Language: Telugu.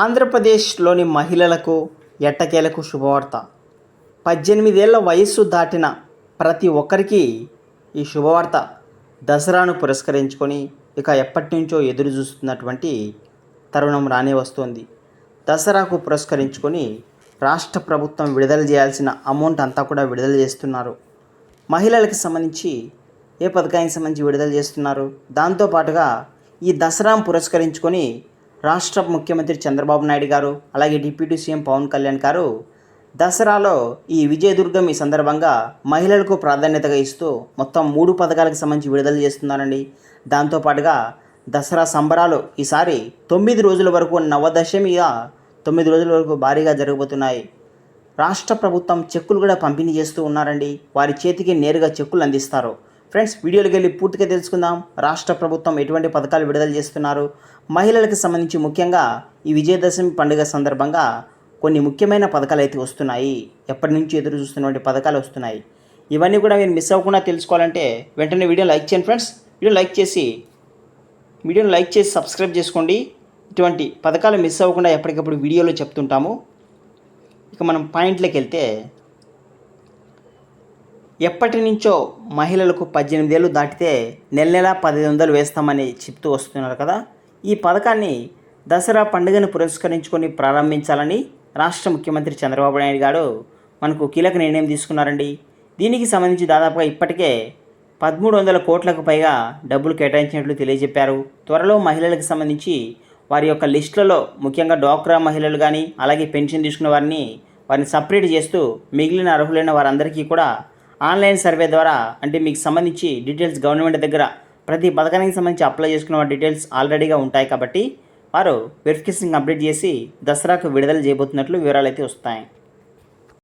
ఆంధ్రప్రదేశ్లోని మహిళలకు ఎట్టకేలకు శుభవార్త. పద్దెనిమిదేళ్ళ వయస్సు దాటిన ప్రతి ఒక్కరికి ఈ శుభవార్త. దసరాను పురస్కరించుకొని ఇక ఎప్పటి నుంచో ఎదురు చూస్తున్నటువంటి తరుణం రానే వస్తోంది. దసరాకు పురస్కరించుకొని రాష్ట్ర ప్రభుత్వం విడుదల చేయాల్సిన అమౌంట్ అంతా కూడా విడుదల చేస్తున్నారు. మహిళలకు సంబంధించి ఏ పథకానికి సంబంధించి విడుదల చేస్తున్నారు? దాంతోపాటుగా ఈ దసరాను పురస్కరించుకొని రాష్ట్ర ముఖ్యమంత్రి చంద్రబాబు నాయుడు గారు అలాగే డిప్యూటీ సీఎం పవన్ కళ్యాణ్ గారు దసరాలో ఈ విజయదుర్గం ఈ సందర్భంగా మహిళలకు ప్రాధాన్యతగా ఇస్తూ మొత్తం మూడు పథకాలకు సంబంధించి విడుదల చేస్తున్నారండి. దాంతోపాటుగా దసరా సంబరాలు ఈసారి తొమ్మిది రోజుల వరకు నవదశమిగా తొమ్మిది రోజుల వరకు భారీగా జరగబోతున్నాయి. రాష్ట్ర ప్రభుత్వం చెక్కులు కూడా పంపిణీ చేస్తూ ఉన్నారండి. వారి చేతికి నేరుగా చెక్కులు అందిస్తారు. ఫ్రెండ్స్ వీడియోలోకి వెళ్ళి పూర్తిగా తెలుసుకుందాం. రాష్ట్ర ప్రభుత్వం ఎటువంటి పథకాలు విడుదల చేస్తున్నారు? మహిళలకు సంబంధించి ముఖ్యంగా ఈ విజయదశమి పండుగ సందర్భంగా కొన్ని ముఖ్యమైన పథకాలు అయితే వస్తున్నాయి. ఎప్పటి నుంచి ఎదురు చూస్తున్నటువంటి పథకాలు వస్తున్నాయి. ఇవన్నీ కూడా మీరు మిస్ అవ్వకుండా తెలుసుకోవాలంటే వెంటనే వీడియో లైక్ చేయండి ఫ్రెండ్స్. వీడియో లైక్ చేసి వీడియోని లైక్ చేసి సబ్స్క్రైబ్ చేసుకోండి. ఇటువంటి పథకాలు మిస్ అవ్వకుండా ఎప్పటికప్పుడు వీడియోలో చెప్తుంటాము. ఇక మనం పాయింట్లోకి వెళ్తే ఎప్పటి నుంచో మహిళలకు పద్దెనిమిదేళ్ళు దాటితే నెల నెల పదిహేను వందలు వేస్తామని చెప్తూ వస్తున్నారు కదా. ఈ పథకాన్ని దసరా పండుగను పురస్కరించుకొని ప్రారంభించాలని రాష్ట్ర ముఖ్యమంత్రి చంద్రబాబు నాయుడు గారు మనకు కీలక నిర్ణయం తీసుకున్నారండి. దీనికి సంబంధించి దాదాపుగా ఇప్పటికే పదమూడు వందల కోట్లకు పైగా డబ్బులు కేటాయించినట్లు తెలియజెప్పారు. త్వరలో మహిళలకు సంబంధించి వారి యొక్క లిస్టులలో ముఖ్యంగా డ్వాక్రా మహిళలు కానీ అలాగే పెన్షన్ తీసుకున్న వారిని వారిని సపరేట్ చేస్తూ మిగిలిన అర్హులైన వారందరికీ కూడా ఆన్లైన్ సర్వే ద్వారా అంటే మీకు సంబంధించి డీటెయిల్స్ గవర్నమెంట్ దగ్గర ప్రతి పథకానికి సంబంధించి అప్లై చేసుకున్న వారి డీటెయిల్స్ ఆల్రెడీగా ఉంటాయి కాబట్టి వారు వెరిఫికేషన్ కంప్లీట్ చేసి దసరాకు విడుదల చేయబోతున్నట్లు వివరాలు అయితే వస్తాయి.